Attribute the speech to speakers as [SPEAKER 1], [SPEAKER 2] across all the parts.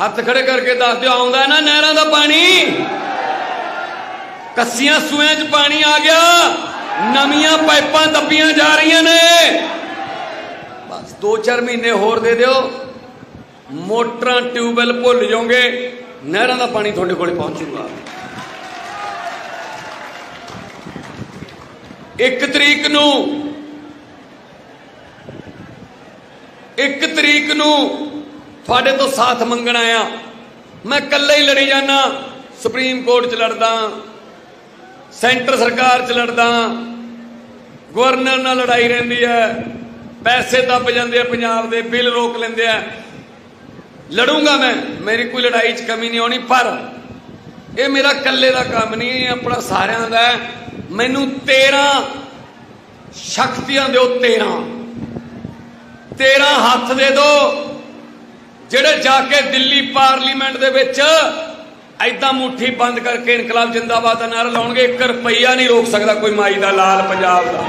[SPEAKER 1] ਹੱਥ ਖੜੇ ਕਰਕੇ ਦੱਸ ਦਿਓ, ਆਉਂਦਾ ਨਾ ਨਹਿਰਾਂ ਦਾ ਪਾਣੀ। ਕੱਸੀਆਂ ਸੂਆਂ 'ਚ ਪਾਣੀ ਆ ਗਿਆ। ਨਵੀਆਂ ਪਾਈਪਾਂ ਦੱਬੀਆਂ ਜਾ ਰਹੀਆਂ ਨੇ। ਬਸ 2-4 ਮਹੀਨੇ ਹੋਰ ਦੇ ਦਿਓ। ਮੋਟਰਾਂ ਟਿਊਬਵੈਲ ਭੁੱਲ ਜਾਓਗੇ, ਨਹਿਰਾਂ ਦਾ ਪਾਣੀ ਤੁਹਾਡੇ ਕੋਲੇ ਪਹੁੰਚੂਗਾ। ਇੱਕ ਤਰੀਕ ਨੂੰ, ਇੱਕ ਤਰੀਕ ਨੂੰ ਤੁਹਾਡੇ ਤੋਂ ਸਾਥ ਮੰਗਣਾ ਆ ਮੈਂ ਇਕੱਲੇ ਹੀ ਲੜੀ ਜਾਣਾ ਸੁਪਰੀਮ ਕੋਰਟ 'ਚ ਲੜਦਾ, ਸੈਂਟਰ ਸਰਕਾਰ 'ਚ ਲੜਦਾ, ਗਵਰਨਰ ਨਾਲ ਲੜਾਈ ਰਹਿੰਦੀ ਹੈ, ਪੈਸੇ ਦੱਬ ਜਾਂਦੇ ਆ, ਪੰਜਾਬ ਦੇ ਬਿੱਲ ਰੋਕ ਲੈਂਦੇ ਆ। ਲੜੂੰਗਾ ਮੈਂ, ਮੇਰੀ ਕੋਈ ਲੜਾਈ 'ਚ ਕਮੀ ਨਹੀਂ ਆਉਣੀ, ਪਰ ਇਹ ਮੇਰਾ ਇਕੱਲੇ ਦਾ ਕੰਮ ਨਹੀਂ, ਇਹ ਆਪਣਾ ਸਾਰਿਆਂ ਦਾ ਮੈਨੂੰ 13 ਸ਼ਕਤੀਆਂ ਦਿਓ 13 13 ਹੱਥ ਦੇ ਦਿਓ ਜਿਹੜੇ ਜਾ ਕੇ ਦਿੱਲੀ ਪਾਰਲੀਮੈਂਟ ਦੇ ਵਿੱਚ ਐਦਾਂ ਮੁੱਠੀ ਬੰਦ ਕਰਕੇ ਇਨਕਲਾਬ ਜਿੰਦਾਬਾਦ ਦਾ ਨਾਰਾ ਲਾਉਣਗੇ 1 ਰੁਪਈਆ ਨਹੀਂ ਰੋਕ ਸਕਦਾ ਕੋਈ ਮਾਈ ਦਾ, ਲਾਲ ਪੰਜਾਬ ਦਾ।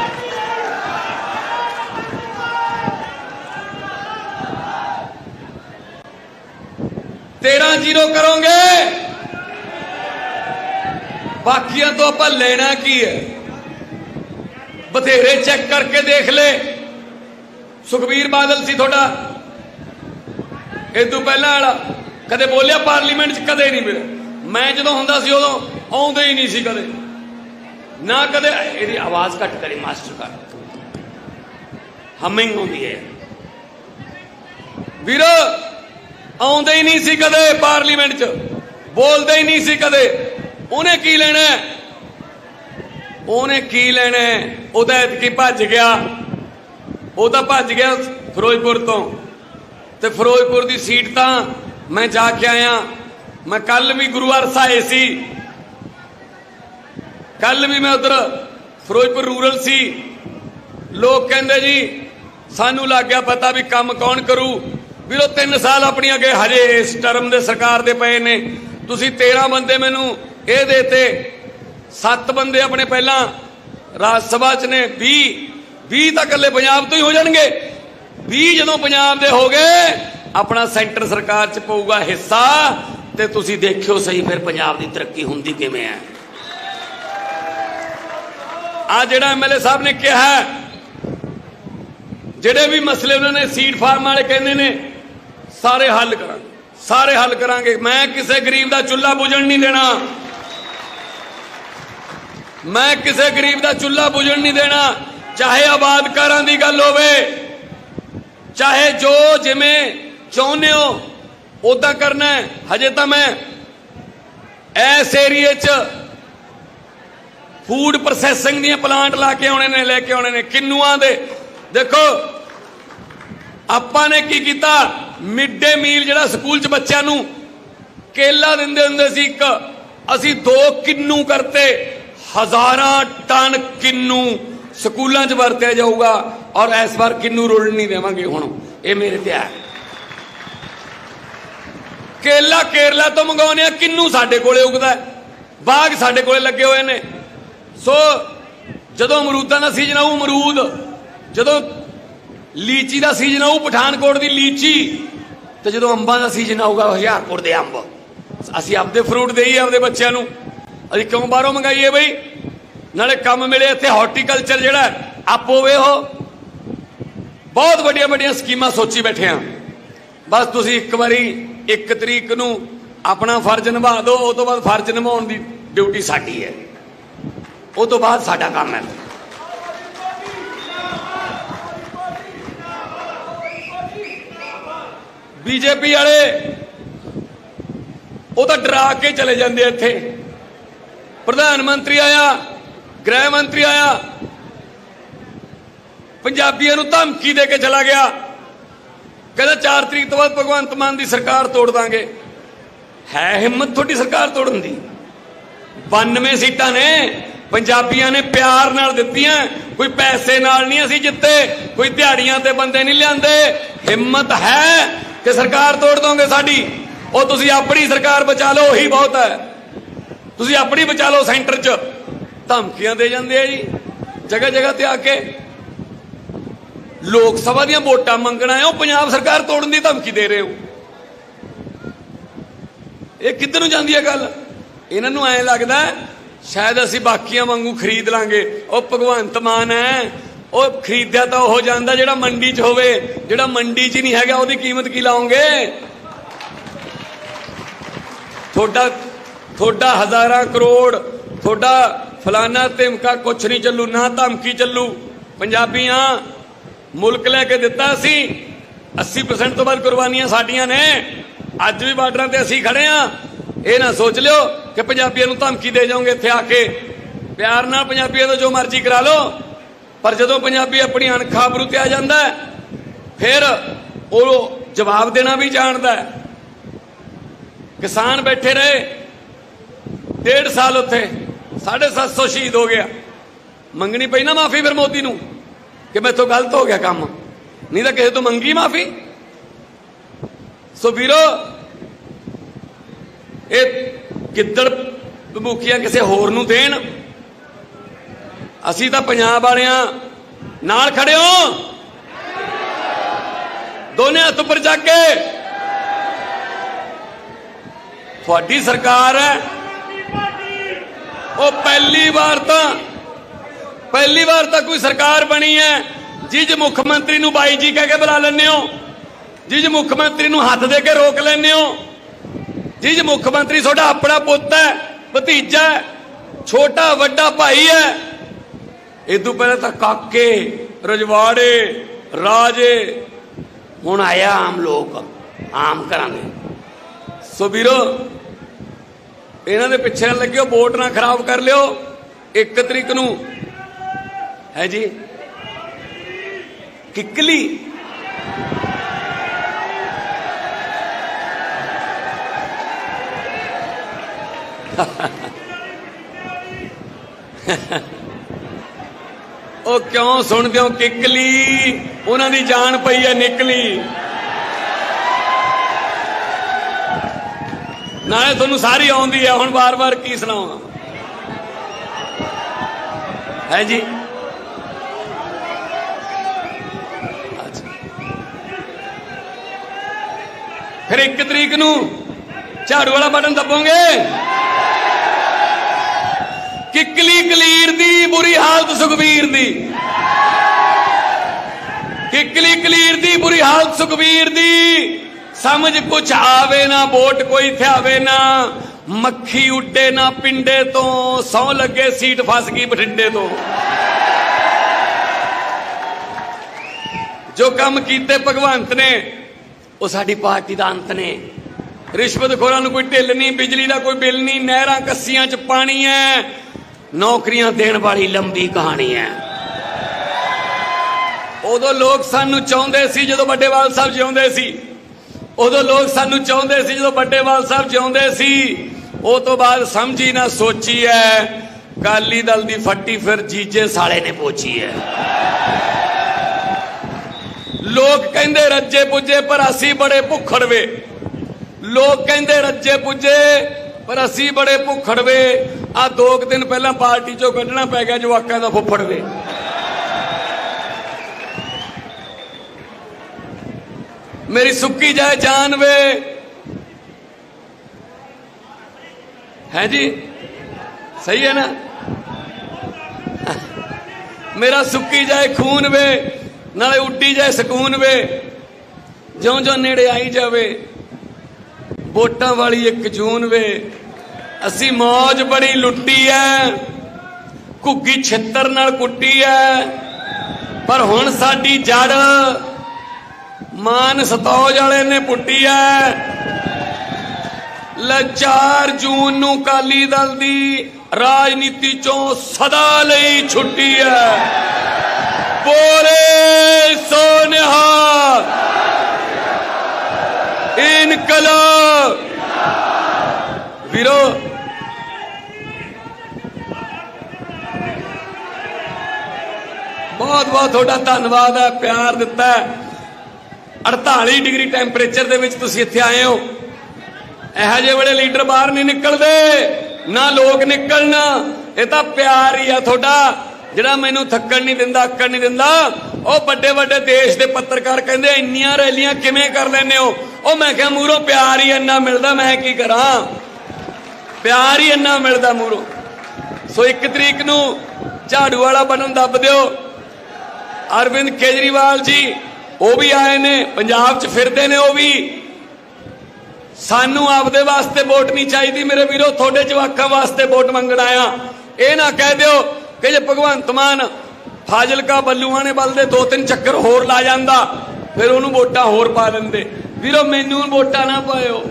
[SPEAKER 1] ਤੇਰਾਂ ਜ਼ੀਰੋ ਕਰੋਗੇ। ਬਾਕੀਆਂ ਤੋਂ ਆਪਾਂ ਲੈਣਾ ਕੀ ਹੈ? ਬਥੇਰੇ ਚੈੱਕ ਕਰਕੇ ਦੇਖ ਲੈ। ਸੁਖਬੀਰ ਬਾਦਲ ਸੀ ਤੁਹਾਡਾ। ਇਹ ਤੋਂ ਪਹਿਲਾਂ ਵਾਲਾ ਕਦੇ ਬੋਲਿਆ ਪਾਰਲੀਮੈਂਟ 'ਚ, ਕਦੇ ਨਹੀਂ ਮਿਲਿਆ। ਮੈਂ ਜਦੋਂ ਹੁੰਦਾ ਸੀ ਉਦੋਂ ਆਉਂਦੇ ਹੀ ਨਹੀਂ ਸੀ ਕਦੇ। ਨਾ ਕਦੇ, ਇਹਦੀ ਆਵਾਜ਼ ਘੱਟ ਕਰੀ, ਮਾਸਟਰ ਕਰ ਹਮਿੰਗ ਹੁੰਦੀ ਹੈ। ਵੀਰ, ਆਉਂਦੇ ਹੀ ਨਹੀਂ ਸੀ ਕਦੇ ਪਾਰਲੀਮੈਂਟ 'ਚ। ਬੋਲਦੇ ਹੀ ਨਹੀਂ ਸੀ ਕਦੇ। ਉਹਨੇ ਕੀ ਲੈਣਾ? ਉਹਨੇ ਕੀ ਲੈਣਾ? ਉਹਦਾ ਐਤਕੀ ਭੱਜ ਗਿਆ। ਉਹ ਤਾਂ ਭੱਜ ਗਿਆ ਫਿਰੋਜ਼ਪੁਰ ਤੋਂ। ਤੇ ਫਿਰੋਜ਼ਪੁਰ ਦੀ ਸੀਟ ਤਾਂ ਮੈਂ ਜਾ ਕੇ ਆਇਆ। ਮੈਂ ਕੱਲ ਵੀ ਗੁਰੂਵਾਰ ਸਾਏ ਸੀ। ਕੱਲ ਵੀ ਮੈਂ ਉਧਰ ਫਿਰੋਜ਼ਪੁਰ ਰੂਰਲ ਸੀ। ਲੋਕ ਕਹਿੰਦੇ ਜੀ, ਸਾਨੂੰ ਲੱਗ ਗਿਆ ਪਤਾ ਵੀ ਕੰਮ ਕੌਣ ਕਰੂ। ਵੀਰੋ 3 ਸਾਲ ਆਪਣੀ ਅੱਗੇ ਹਜੇ ਇਸ ਟਰਮ ਦੇ ਸਰਕਾਰ ਦੇ ਪਏ ਨੇ। ਤੁਸੀਂ 13 ਬੰਦੇ ਮੈਨੂੰ ਇਹ ਦੇਤੇ। 7 ਬੰਦੇ ਆਪਣੇ ਪਹਿਲਾਂ ਰਾਜ ਸਭਾ ਚ ਨੇ। 20 20 ਤਾਂ ਇਕੱਲੇ ਪੰਜਾਬ ਤੋਂ ਹੀ ਹੋ ਜਾਣਗੇ। 20 ਜਦੋਂ ਪੰਜਾਬ ਦੇ ਹੋ ਗਏ, ਆਪਣਾ ਸੈਂਟਰ ਸਰਕਾਰ ਚ ਪਊਗਾ ਹਿੱਸਾ, ਤੇ ਤੁਸੀਂ ਦੇਖਿਓ ਸਹੀ ਫਿਰ ਪੰਜਾਬ ਦੀ ਤਰੱਕੀ ਹੁੰਦੀ ਕਿਵੇਂ ਹੈ। ਆ ਜਿਹੜਾ ਐਮਐਲਏ ਸਾਹਿਬ ਨੇ ਕਿਹਾ ਜਿਹੜੇ ਵੀ ਮਸਲੇ ਉਹਨਾਂ ਨੇ ਸੀਡ ਫਾਰਮ ਵਾਲੇ ਕਹਿੰਦੇ ਨੇ, ਸਾਰੇ ਹੱਲ ਕਰਾਂਗੇ, ਸਾਰੇ ਹੱਲ ਕਰਾਂਗੇ। ਮੈਂ ਕਿਸੇ ਗਰੀਬ ਦਾ ਚੁੱਲ੍ਹਾ ਬੁਝਣ ਨਹੀਂ ਦੇਣਾ। ਮੈਂ ਕਿਸੇ ਗਰੀਬ ਦਾ ਚੁੱਲ੍ਹਾ ਬੁਝਣ ਨਹੀਂ ਦੇਣਾ। ਚਾਹੇ ਆਬਾਦਕਾਰਾਂ ਦੀ ਗੱਲ ਹੋਵੇ ਚਾਹੇ ਜੋ ਜਿਵੇਂ ਚਾਹੁੰਦੇ ਹੋ ਉਦਾਂ ਕਰਨਾ ਹੈ। ਹਜੇ ਤਾਂ ਮੈਂ ਐਸ ਏਰੀਏ 'ਚ ਫੂਡ ਪ੍ਰੋਸੈਸਿੰਗ ਦੀਆਂ ਪਲਾਂਟ ਲਾ ਕੇ ਆਉਣੇ ਨੇ, ਲੈ ਕੇ ਆਉਣੇ ਨੇ, ਕਿੰਨੂਆਂ ਦੇ। ਦੇਖੋ, ਆਪਾਂ ਨੇ ਕੀ ਕੀਤਾ? ਮਿਡ ਡੇ ਮੀਲ ਜਿਹੜਾ ਸਕੂਲ 'ਚ ਬੱਚਿਆਂ ਨੂੰ ਕੇਲਾ ਦਿੰਦੇ ਹੁੰਦੇ ਸੀ ਇੱਕ, ਅਸੀਂ ਦੋ ਕਿੰਨੂ ਕਰਤੇ। ਹਜ਼ਾਰਾਂ ਟਨ ਕਿੰਨੂ ਸਕੂਲਾਂ 'ਚ ਵਰਤਿਆ ਜਾਊਗਾ। ਔਰ ਇਸ ਵਾਰ ਕਿੰਨੂ ਰੁਲ ਨਹੀਂ ਦੇਵਾਂਗੇ ਹੁਣ? ਇਹ ਮੇਰੇ ਤੇ ਹੈ। ਕੇਲਾ ਕੇਰਲਾ ਤੋਂ ਮੰਗਾਉਨੇ ਆ ਕਿੰਨੂ ਸਾਡੇ ਕੋਲੇ ਉਗਦਾ ਬਾਗ ਸਾਡੇ ਕੋਲੇ ਲੱਗੇ ਹੋਏ ਨੇ। ਸੋ ਜਦੋਂ ਅਮਰੂਦਾਂ ਦਾ ਸੀਜ਼ਨ ਆਊ ਅਮਰੂਦ ਜਦੋਂ ਲੀਚੀ ਦਾ ਸੀਜ਼ਨ ਆਊ ਪਠਾਨਕੋਟ ਦੀ ਲੀਚੀ ਤੇ ਜਦੋਂ ਅੰਬਾਂ ਦਾ ਸੀਜ਼ਨ ਆਊਗਾ ਹੁਸ਼ਿਆਰਪੁਰ ਦੇ ਅੰਬ। ਅਸੀਂ ਆਪਦੇ ਫਰੂਟ ਦੇਈ ਆਪਦੇ ਬੱਚਿਆਂ ਨੂੰ। ਅਸੀਂ ਕਿਉਂ ਬਾਹਰੋਂ ਮੰਗਾਈਏ ਬਈ? ਨਾਲੇ ਕੰਮ ਮਿਲੇ ਇੱਥੇ ਹਾਰਟੀਕਲਚਰ ਜਿਹੜਾ ਹੈ, ਆਪ ਹੋਵੇ ਉਹ। ਬਹੁਤ ਵੱਡੀਆਂ ਵੱਡੀਆਂ ਸਕੀਮਾਂ ਸੋਚੀ ਬੈਠੇ ਆ। ਬਸ ਤੁਸੀਂ ਇੱਕ ਵਾਰੀ ਇੱਕ ਤਰੀਕ ਨੂੰ ਆਪਣਾ ਫਰਜ਼ ਨਿਭਾ ਦਿਓ ਉਸ ਤੋਂ ਬਾਅਦ ਫਰਜ਼ ਨਿਭਾਉਣ ਦੀ ਡਿਊਟੀ ਸਾਡੀ ਹੈ। ਉਹ ਤੋਂ ਬਾਅਦ ਸਾਡਾ ਕੰਮ ਹੈ। ਬੀਜੇਪੀ ਵਾਲੇ, ਉਹ ਤਾਂ ਡਰਾ ਕੇ ਚਲੇ ਜਾਂਦੇ ਇੱਥੇ। ਪ੍ਰਧਾਨ ਮੰਤਰੀ ਆਇਆ, ਗ੍ਰਹਿ ਮੰਤਰੀ ਆਇਆ ਪੰਜਾਬੀਆਂ ਨੂੰ ਧਮਕੀ ਦੇ ਕੇ ਚਲਾ ਗਿਆ। ਕਹਿੰਦਾ 4 ਤਰੀਕ ਤੋਂ ਬਾਅਦ ਭਗਵੰਤ ਮਾਨ ਦੀ ਸਰਕਾਰ ਤੋੜ ਦਾਂਗੇ। ਹੈ ਹਿੰਮਤ ਤੁਹਾਡੀ ਸਰਕਾਰ ਤੋੜਨ ਦੀ। 92 ਸੀਟਾਂ ਨੇ, ਪੰਜਾਬੀਆਂ ਨੇ ਪਿਆਰ ਨਾਲ ਦਿੱਤੀਆਂ। ਕੋਈ ਪੈਸੇ ਨਾਲ ਨਹੀਂ ਅਸੀਂ ਜਿੱਤੇ, ਕੋਈ ਦਿਹਾੜੀਆਂ ਤੇ ਬੰਦੇ ਨਹੀਂ ਲਿਆਂਦੇ। ਹਿੰਮਤ ਹੈ ਕਿ ਸਰਕਾਰ ਤੋੜ ਦੋਗੇ ਸਾਡੀ। ਉਹ ਤੁਸੀਂ ਆਪਣੀ ਸਰਕਾਰ ਬਚਾ ਲਓ, ਉਹੀ ਬਹੁਤ ਹੈ। ਤੁਸੀਂ ਆਪਣੀ ਬਚਾ ਲਓ ਸੈਂਟਰ 'ਚ। ਧਮਕੀਆਂ ਦੇ ਜਾਂਦੇ ਆ ਜੀ। ਜਗ੍ਹਾ ਜਗ੍ਹਾ ਤੇ ਆ ਕੇ ਲੋਕ ਸਭਾ ਦੀਆਂ ਵੋਟਾਂ ਮੰਗਣਾ ਹੈ, ਉਹ ਪੰਜਾਬ ਸਰਕਾਰ ਤੋੜਨ ਦੀ ਧਮਕੀ ਦੇ ਰਹੇ ਹੋ। ਇਹ ਕਿੱਧਰ ਨੂੰ ਜਾਂਦੀ ਹੈ ਗੱਲ? ਇਹਨਾਂ ਨੂੰ ਐਂ ਲੱਗਦਾ ਸ਼ਾਇਦ ਅਸੀਂ ਬਾਕੀਆਂ ਵਾਂਗੂ ਖਰੀਦ ਲਾਂਗੇ। ਉਹ ਭਗਵੰਤ ਮਾਨ ਹੈ, ਉਹ ਖਰੀਦਿਆ ਤਾਂ ਉਹ ਜਾਂਦਾ ਜਿਹੜਾ ਮੰਡੀ 'ਚ ਹੋਵੇ, ਜਿਹੜਾ ਮੰਡੀ 'ਚ ਹੀ ਨਹੀਂ ਹੈਗਾ, ਉਹਦੀ ਕੀਮਤ ਕੀ ਲਾਉਂਗੇ? ਤੁਹਾਡਾ ਤੁਹਾਡਾ ਹਜ਼ਾਰਾਂ ਕਰੋੜ, ਤੁਹਾਡਾ ਫਲਾਨਾ ਧਮਕਾ ਕੁਛ ਨਹੀਂ ਚੱਲੂ, ਨਾ ਧਮਕੀ ਚੱਲੂ। ਪੰਜਾਬੀਆਂ ਮੁਲਕ ਲੈ ਕੇ ਦਿੱਤਾ ਸੀ। 80% ਤੋਂ ਵੱਧ ਕੁਰਬਾਨੀਆਂ ਸਾਡੀਆਂ ਨੇ। ਅੱਜ ਵੀ ਬਾਰਡਰਾਂ ਤੇ ਅਸੀਂ ਖੜੇ ਆ ਇਹ ਨਾ ਸੋਚ ਲਿਓ ਕਿ ਪੰਜਾਬੀਆਂ ਨੂੰ ਧਮਕੀ ਦੇ ਜਾਓਗੇ ਇੱਥੇ ਆ ਕੇ। ਪਿਆਰ ਨਾਲ ਪੰਜਾਬੀਆਂ ਤੋਂ ਜੋ ਮਰਜ਼ੀ ਕਰਾ ਲਓ। ਪਰ ਜਦੋਂ ਪੰਜਾਬੀ ਆਪਣੀ ਅਣਖਾਂ ਬਰੂ ਤੇ ਆ ਜਾਂਦਾ ਫਿਰ ਉਹ ਜਵਾਬ ਦੇਣਾ ਵੀ ਜਾਣਦਾ ਕਿਸਾਨ ਬੈਠੇ ਰਹੇ। ਡੇਢ ਸਾਲ ਉੱਥੇ 750 ਸ਼ਹੀਦ ਹੋ ਗਿਆ। ਮੰਗਣੀ ਪਈ ਨਾ ਮਾਫੀ ਫਿਰ ਮੋਦੀ ਨੂੰ। ਕਿ ਮੈਥੋਂ ਗਲਤ ਹੋ ਗਿਆ ਕੰਮ। ਨਹੀਂ ਤਾਂ ਕਿਸੇ ਤੋਂ ਮੰਗੀ ਮਾਫੀ। ਸੋ ਵੀਰੋ, ਇਹ ਗਿੱਦੜ ਭਮੁਖੀਆਂ ਕਿਸੇ ਹੋਰ ਨੂੰ ਦੇਣ। ਅਸੀਂ ਤਾਂ ਪੰਜਾਬ ਵਾਲਿਆਂ ਨਾਲ ਖੜੇ ਹੋ। ਦੋਨੇ ਹੱਥ ਉੱਪਰ ਚੱਕ ਕੇ। ਤੁਹਾਡੀ ਸਰਕਾਰ ਹੈ। ਉਹ ਪਹਿਲੀ ਵਾਰ ਤਾਂ ਪਹਿਲੀ ਵਾਰ ਤਾਂ ਕੋਈ ਸਰਕਾਰ ਬਣੀ ਹੈ। ਜਿਸ ਮੁੱਖ ਮੰਤਰੀ ਨੂੰ ਬਾਈ ਜੀ ਕਹਿ ਕੇ ਬੁਲਾ ਲੈਂਦੇ ਹੋ। ਜਿਸ ਮੁੱਖ ਮੰਤਰੀ ਨੂੰ ਹੱਥ ਦੇ ਕੇ ਰੋਕ ਲੈਂਦੇ ਹੋ। ਜਿਸ ਮੁੱਖ ਮੰਤਰੀ ਤੁਹਾਡਾ ਆਪਣਾ ਪੁੱਤ ਹੈ, ਭਤੀਜਾ ਹੈ, ਛੋਟਾ, ਵੱਡਾ ਭਾਈ ਹੈ ਇਦੋਂ ਪਹਿਲਾਂ ਤਾਂ ਕਾਕੇ, ਰਜਵਾੜੇ, ਰਾਜੇ, ਹੁਣ ਆਇਆ ਆਮ ਲੋਕ, ਆਮ ਕਰਾਂਗੇ ਸੋ ਵੀਰੋ, ਇਹਨਾਂ ਦੇ ਪਿੱਛੇ ਨਾ ਲੱਗਿਓ, ਵੋਟ ਨਾ ਖਰਾਬ ਕਰ ਲਿਓ। ਇੱਕ ਤਰੀਕ ਨੂੰ ਹੈ ਜੀ? ਕਿੱਕਲੀ। ਉਹ ਕਿਉਂ ਸੁਣਦੇ ਹੋ ਕਿੱਕਲੀ? ਉਹਨਾਂ ਦੀ ਜਾਨ ਪਈ ਹੈ ਨਿਕਲੀ। ਨਾਲੇ ਤੁਹਾਨੂੰ ਸਾਰੀ ਆਉਂਦੀ ਹੈ, ਹੁਣ ਬਾਰ-ਬਾਰ ਕੀ ਸੁਣਾਵਾਂ? ਹੈ ਜੀ? ਫਿਰ ਇੱਕ ਤਰੀਕ ਨੂੰ ਝਾੜੂ ਵਾਲਾ ਬਟਨ ਦੱਬੋਗੇ? ਕਿੱਕਲੀ ਕਲੀਰ ਦੀ, ਬੁਰੀ ਹਾਲਤ ਸੁਖਬੀਰ ਦੀ। ਕਿੱਕਲੀ ਕਲੀਰ ਦੀ, ਬੁਰੀ ਹਾਲਤ ਸੁਖਬੀਰ ਦੀ। ਸਮਝ ਕੁਛ ਆਵੇ ਨਾ, ਵੋਟ ਕੋਈ ਥਿਆਵੇ ਨਾ। ਮੱਖੀ ਉੱਡੇ ਨਾ ਪਿੰਡੇ ਤੋਂ ਸੌ ਲੱਗੇ ਸੀਟ ਫਸ ਗਈ ਬਠਿੰਡੇ ਤੋਂ। ਜੋ ਕੰਮ ਕੀਤੇ ਭਗਵੰਤ ਨੇ ਉਹ ਸਾਡੀ ਪਾਰਟੀ ਦਾ ਅੰਤ ਨੇ। ਰਿਸ਼ਵਤਖੋਰਾਂ ਨੂੰ ਕੋਈ ਢਿੱਲ ਨਹੀਂ, ਬਿਜਲੀ ਦਾ ਕੋਈ ਬਿੱਲ ਨਹੀਂ, ਨਹਿਰਾਂ ਕੱਸੀਆਂ 'ਚ ਪਾਣੀ ਹੈ ਨੌਕਰੀਆਂ ਦੇਣ ਵਾਲੀ ਲੰਬੀ ਕਹਾਣੀ ਹੈ ਉਦੋਂ ਲੋਕ ਸਾਨੂੰ ਚਾਹੁੰਦੇ ਸੀ ਜਦੋਂ ਵੱਡੇਵਾਲ ਸਾਹਿਬ ਜਿਉਂਦੇ ਸੀ। ਉਦੋਂ ਲੋਕ ਸਾਨੂੰ ਚਾਹੁੰਦੇ ਸੀ ਜਦੋਂ ਵੱਡੇਵਾਲ ਸਾਹਿਬ ਜਿਉਂਦੇ ਸੀ। ਉਹ ਤੋਂ ਬਾਅਦ ਸਮਝੀ ਨਾ ਸੋਚੀ ਹੈ ਕਾਲੀ ਦਲ ਦੀ ਫੱਟੀ ਫਿਰ ਜੀਜੇ ਸਾਲੇ ਨੇ ਪੋਚੀ ਹੈ ਲੋਕ ਕਹਿੰਦੇ ਰੱਜੇ ਪੁੱਜੇ ਪਰ ਅਸੀਂ ਬੜੇ ਭੁੱਖੜ ਵੇ। ਲੋਕ ਕਹਿੰਦੇ ਰੱਜੇ ਪੁੱਜੇ ਪਰ ਅਸੀਂ ਬੜੇ ਭੁੱਖੜ ਵੇ। ਆ ਦੋ ਕੁ ਦਿਨ ਪਹਿਲਾਂ ਪਾਰਟੀ ਚੋਂ ਕੱਢਣਾ ਪੈ ਗਿਆ ਜਵਾਕਾਂ ਦਾ ਫੁੱਫੜ ਵੇ। ਮੇਰੀ ਸੁੱਕੀ ਜਾਏ ਜਾਨ ਵੇ। ਹੈ ਜੀ? ਸਹੀ ਹੈ ਨਾ? ਮੇਰਾ ਸੁੱਕੀ ਜਾਏ ਖੂਨ ਵੇ। ਨਾਲੇ ਉੱਡੀ ਜਾਏ ਸਕੂਨ ਵੇ ਜਿਉਂ ਜਿਉਂ ਨੇੜੇ ਆਈ ਜਾਵੇ, ਵੋਟਾਂ ਵਾਲੀ ਇੱਕ ਜੂਨ ਵੇ। ਅਸੀਂ ਮੌਜ ਬੜੀ ਲੁੱਟੀ ਐ, ਘੁੱਗੀ ਛਿੱਤਰ ਨਾਲ ਕੁੱਟੀ ਐ। ਪਰ ਹੁਣ ਸਾਡੀ ਜੜ ਮਾਨ ਸਤੌਜ ਵਾਲੇ ਨੇ ਪੁੱਟੀ ਐ। ਲੈ 4 ਜੂਨ ਨੂੰ ਕਾਲੀ ਦਲ ਦੀ ਰਾਜਨੀਤੀ ਚੋਂ ਸਦਾ ਲਈ ਛੁੱਟੀ ਐ। ਬੋਲੇ ਸੋਨਿਹਾ ਇਨਕਲਾਬ। ਵੀਰੋ, ਬਹੁਤ ਬਹੁਤ ਤੁਹਾਡਾ ਧੰਨਵਾਦ ਹੈ, ਪਿਆਰ ਦਿੱਤਾ ਹੈ। 48 ਡਿਗਰੀ ਟੈਂਪਰੇਚਰ ਦੇ ਵਿੱਚ ਤੁਸੀਂ ਇੱਥੇ ਆਏ ਹੋ। ਇਹੋ ਜਿਹੇ ਬੜੇ ਲੀਡਰ ਬਾਹਰ ਨਹੀਂ ਨਿਕਲਦੇ, ਨਾ ਲੋਕ ਨਿਕਲਣ, ਇਹ ਤਾਂ ਪਿਆਰ ਹੀ ਆ ਤੁਹਾਡਾ। ਜਿਹੜਾ ਮੈਨੂੰ ਥੱਕਣ ਨਹੀਂ ਦਿੰਦਾ, ਅੱਕਣ ਨਹੀਂ ਦਿੰਦਾ, ਉਹ ਵੱਡੇ ਵੱਡੇ ਦੇਸ਼ ਦੇ ਪੱਤਰਕਾਰ ਕਹਿੰਦੇ, ਇੰਨੀਆਂ ਰੈਲੀਆਂ ਕਿਵੇਂ ਕਰ ਲੈਂਦੇ ਹੋ? ਉਹ ਮੈਂ ਕਿਹਾ, ਮੂਰੋਂ, ਪਿਆਰ ਹੀ ਇੰਨਾ ਮਿਲਦਾ, ਮੈਂ ਕੀ ਕਰਾਂ? ਪਿਆਰ ਹੀ ਇੰਨਾ ਮਿਲਦਾ ਮੂਰੋਂ। ਸੋ ਇੱਕ ਤਰੀਕ ਨੂੰ ਝਾੜੂ ਵਾਲਾ ਬਣਨ ਦੱਬ ਦਿਓ। ਅਰਵਿੰਦ ਕੇਜਰੀਵਾਲ ਜੀ, ਉਹ ਵੀ ਆਏ ਨੇ, ਪੰਜਾਬ 'ਚ ਫਿਰਦੇ ਨੇ ਉਹ ਵੀ। ਸਾਨੂੰ ਆਪਦੇ ਵਾਸਤੇ ਵੋਟ ਨਹੀਂ ਚਾਹੀਦੀ, ਮੇਰੇ ਵੀਰੋ, ਤੁਹਾਡੇ ਜਵਾਕਾਂ ਵਾਸਤੇ ਵੋਟ ਮੰਗਣ ਆਇਆ। ਇਹ ਨਾ ਕਹਿ ਦਿਓ ਕਿ ਜੇ ਭਗਵੰਤ ਮਾਨ ਫਾਜ਼ਿਲਕਾ ਬੱਲੂਆਂ ਨੇ ਬਲ ਦੇ ਦੋ ਤਿੰਨ ਚੱਕਰ ਹੋਰ ਲਾ ਜਾਂਦਾ, ਫਿਰ ਉਹਨੂੰ ਵੋਟਾਂ ਹੋਰ ਪਾ ਦਿੰਦੇ। ਵੀਰੋ, ਮੈਨੂੰ ਵੋਟਾਂ ਨਾ ਪਾਇਓ।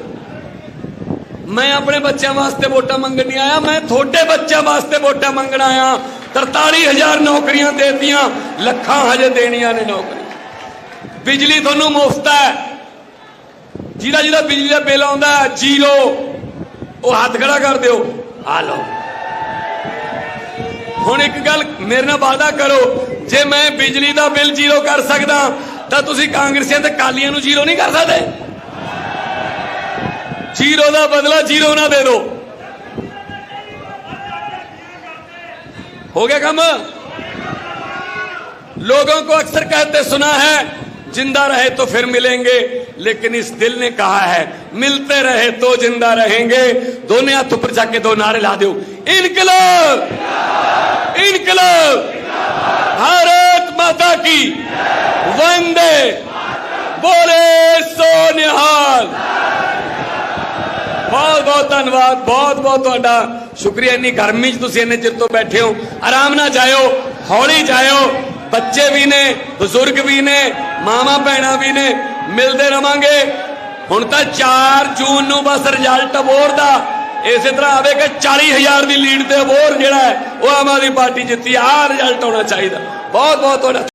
[SPEAKER 1] ਮੈਂ ਆਪਣੇ ਬੱਚਿਆਂ ਵਾਸਤੇ ਵੋਟਾਂ ਮੰਗਣ ਨਹੀਂ ਆਇਆ, ਮੈਂ ਤੁਹਾਡੇ ਬੱਚਿਆਂ ਵਾਸਤੇ ਵੋਟਾਂ ਮੰਗਣ ਆਇਆ। 43000 ਨੌਕਰੀਆਂ ਦੇਤੀਆਂ, ਲੱਖਾਂ ਹਜੇ ਦੇਣੀਆਂ ਨੇ ਨੌਕਰੀ ਬਿਜਲੀ ਤੁਹਾਨੂੰ ਮੁਫਤ ਹੈ। ਜਿਹੜਾ ਜਿਹੜਾ ਬਿਜਲੀ ਦਾ ਬਿੱਲ ਆਉਂਦਾ ਜ਼ੀਰੋ ਉਹ ਹੱਥ ਖੜਾ ਕਰ ਦਿਓ। ਆ ਲਓ। ਹੁਣ ਇੱਕ ਗੱਲ ਮੇਰੇ ਨਾਲ ਵਾਅਦਾ ਕਰੋ ਜੇ ਮੈਂ ਬਿਜਲੀ ਦਾ ਬਿੱਲ ਜ਼ੀਰੋ ਕਰ ਸਕਦਾ ਤਾਂ ਤੁਸੀਂ ਕਾਂਗਰਸੀਆਂ ਤੇ ਕਾਲੀਆਂ ਨੂੰ ਜ਼ੀਰੋ ਨਹੀਂ ਕਰ ਸਕਦੇ ਜ਼ੀਰੋ ਦਾ ਬਦਲਾ ਜ਼ੀਰੋ ਨਾ ਦੇ ਦਿਓ हो गया काम लोगों को अक्सर कहते सुना है जिंदा रहे तो फिर मिलेंगे लेकिन इस दिल ने कहा है मिलते रहे तो जिंदा रहेंगे दोनों हाथ ऊपर जाके दो नारे ला दो इनकलाब इनकलाब भारत माता की वंदे बोले सोनिहाल ਬਹੁਤ ਬਹੁਤ ਧੰਨਵਾਦ ਬਹੁਤ ਬਹੁਤ ਤੁਹਾਡਾ ਸ਼ੁਕਰੀਆ ਇੰਨੀ ਗਰਮੀ 'ਚ ਤੁਸੀਂ ਇੰਨੇ ਚਿਰ ਤੋਂ ਬੈਠੇ ਹੋ ਆਰਾਮ ਨਾਲ ਜਾਇਓ ਹੌਲੀ ਜਾਇਓ ਬੱਚੇ ਵੀ ਨੇ ਬਜ਼ੁਰਗ ਵੀ ਨੇ ਮਾਮਾ ਭੈਣਾਂ ਵੀ ਨੇ ਮਿਲਦੇ ਰਵਾਂਗੇ ਹੁਣ ਤਾਂ 4 ਜੂਨ ਨੂੰ ਬਸ ਰਿਜ਼ਲਟ ਅਬੋਰ ਦਾ ਇਸੇ ਤਰ੍ਹਾਂ ਆਵੇਗਾ 40000 ਦੀ ਲੀਡ ਤੇ ਅਬੋਰ ਜਿਹੜਾ ਹੈ, ਉਹ ਆਮ ਆਦਮੀ ਪਾਰਟੀ ਜਿੱਤੀ, ਆਹ ਰਿਜ਼ਲਟ ਹੋਣਾ ਚਾਹੀਦਾ। ਬਹੁਤ ਬਹੁਤ ਤੁਹਾਡਾ